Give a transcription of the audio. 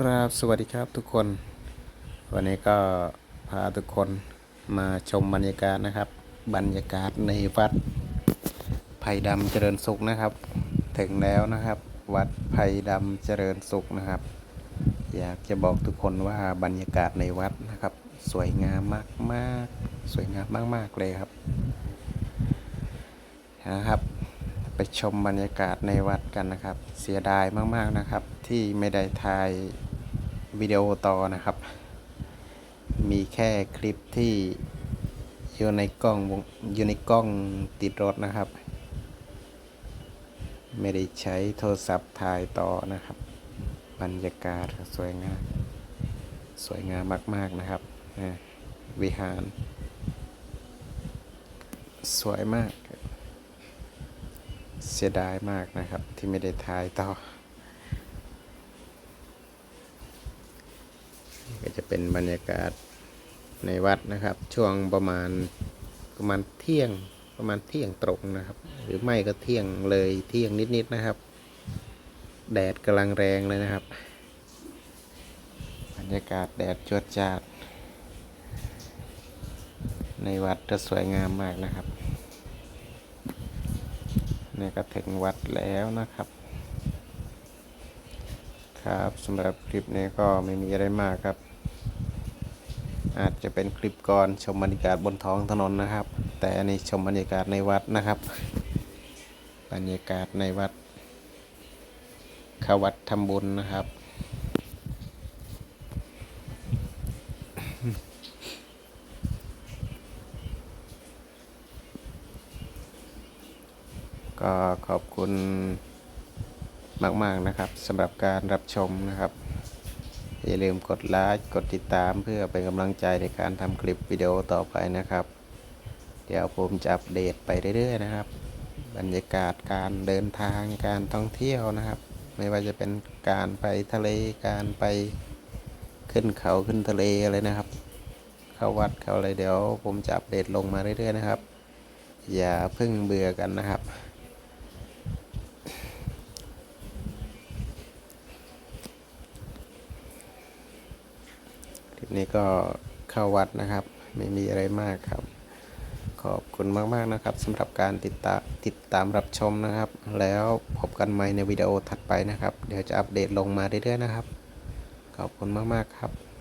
ครับสวัสดีครับทุกคน วันนี้ก็พาทุกคนมาชมบรรยากาศนะครับ บรรยากาศในวัดไผ่ดำเจริญสุขนะครับ ถึงแล้วนะครับ วัดไผ่ดำเจริญสุขนะครับ อยากจะบอกทุกคนว่าบรรยากาศในวัดนะครับ สวยงามมากๆสวยงามมาก ๆ เลยครับนะครับ ไปชมบรรยากาศในวัดกันนะครับ เสียดายมากๆนะครับ ที่ไม่ได้ถ่ายวิดีโอต่อนะครับ มีแค่คลิปที่อยู่ในกล้องอยู่ในกล้องติดรถนะครับ ไม่ได้ใช้โทรศัพท์ถ่ายต่อนะครับ บรรยากาศสวยงามสวยงามมาก ๆนะครับวิหาร สวยมาก เสียดายมากนะครับที่ไม่ได้ถ่ายต่อ ก็จะเป็นบรรยากาศในวัดนะครับ ช่วงประมาณประมาณเที่ยงประมาณเที่ยงตรงนะครับ หรือไม่ก็เที่ยงเลยเที่ยงนิดๆนะครับ แดดกำลังแรงเลยนะครับ บรรยากาศแดดจวดจาด ในวัดจะสวยงามมากนะครับ นี่ก็ถึงวัดแล้วนะครับ ครับสำหรับคลิปนี้ก็ไม่มีอะไรมากครับ อาจจะเป็นคลิปก่อนชมบรรยากาศบนท้องถนนนะครับ แต่อันนี้ชมบรรยากาศในวัดนะครับ บรรยากาศในวัดเข้าวัดทำบุญนะครับ ก็ขอบคุณมากๆนะครับสำหรับการรับชมนะครับ อย่าลืมกดไลค์กดติดตามเพื่อเป็นกำลังใจในการทำคลิปวิดีโอต่อไปนะครับ เดี๋ยวผมจะอัปเดตไปเรื่อยๆนะครับ บรรยากาศการเดินทางการท่องเที่ยวนะครับ ไม่ว่าจะเป็นการไปทะเลการไปขึ้นเขาขึ้นทะเลอะไรนะครับ เข้าวัดเข้าอะไรเดี๋ยว ผมจะอัปเดตลงมาเรื่อยๆนะครับ อย่าเพิ่งเบื่อกันนะครับ ค ลิปนี้ก็เข้าวัดนะครับ ไม่มีอะไรมากครับ ขอบคุณมากๆนะครับสำหรับการติดตามติดตามรับชมนะครับ แล้วพบกันใหม่ในวิดีโอถัดไปนะครับ เดี๋ยวจะอัปเดตลงมาเรื่อยๆนะครับ ขอบคุณมากๆครับ